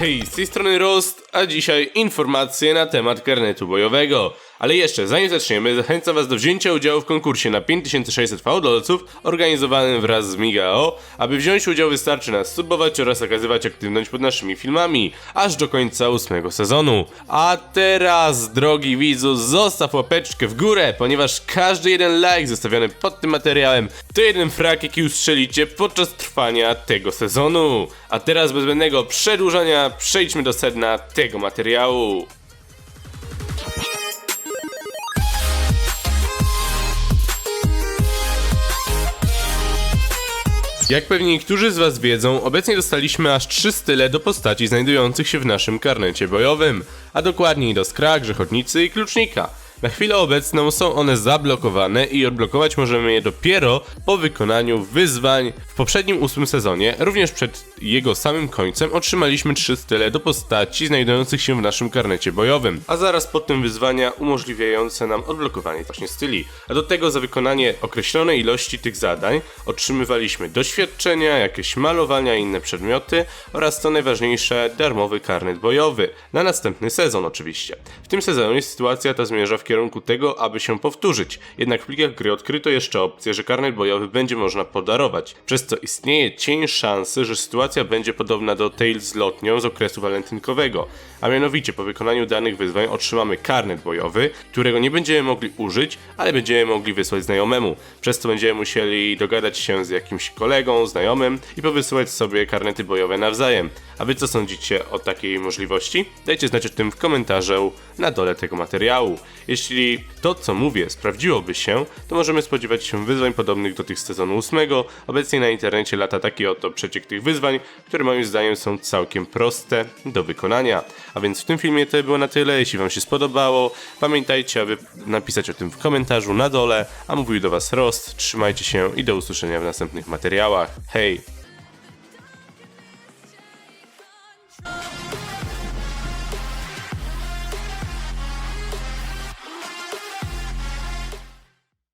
Hej, z a dzisiaj informacje na temat karnetu bojowego. Ale jeszcze, zanim zaczniemy, zachęcam Was do wzięcia udziału w konkursie na 5600 fałdolców organizowanym wraz z Migao. Aby wziąć udział wystarczy nas subować oraz okazywać aktywność pod naszymi filmami, aż do końca ósmego sezonu. A teraz, drogi widzu, zostaw łapeczkę w górę, ponieważ każdy jeden like zostawiony pod tym materiałem to jeden frak, jaki ustrzelicie podczas trwania tego sezonu. A teraz bez zbędnego przedłużania przejdźmy do sedna tego materiału. Jak pewnie niektórzy z Was wiedzą, obecnie dostaliśmy aż trzy style do postaci znajdujących się w naszym karnecie bojowym, a dokładniej do skra, grzechotnicy i klucznika. Na chwilę obecną są one zablokowane i odblokować możemy je dopiero po wykonaniu wyzwań. W poprzednim ósmym sezonie, również przed jego samym końcem, otrzymaliśmy trzy style do postaci znajdujących się w naszym karnecie bojowym, a zaraz po tym wyzwania umożliwiające nam odblokowanie właśnie styli. A do tego za wykonanie określonej ilości tych zadań otrzymywaliśmy doświadczenia, jakieś malowania i inne przedmioty oraz co najważniejsze darmowy karnet bojowy. Na następny sezon oczywiście. W tym sezonie sytuacja ta zmierza w kierunku tego, aby się powtórzyć. Jednak w plikach gry odkryto jeszcze opcję, że karnet bojowy będzie można podarować, przez co istnieje cień szansy, że sytuacja będzie podobna do Tales z lotnią z okresu walentynkowego. A mianowicie po wykonaniu danych wyzwań otrzymamy karnet bojowy, którego nie będziemy mogli użyć, ale będziemy mogli wysłać znajomemu. Przez to będziemy musieli dogadać się z jakimś kolegą, znajomym i powysyłać sobie karnety bojowe nawzajem. A wy co sądzicie o takiej możliwości? Dajcie znać o tym w komentarzu na dole tego materiału. Jeśli to, co mówię, sprawdziłoby się, to możemy spodziewać się wyzwań podobnych do tych z sezonu 8. Obecnie na internecie lata taki oto przeciek tych wyzwań, które moim zdaniem są całkiem proste do wykonania. A więc w tym filmie to było na tyle. Jeśli Wam się spodobało, pamiętajcie, aby napisać o tym w komentarzu na dole. A mówił do Was Rost. Trzymajcie się i do usłyszenia w następnych materiałach. Hej!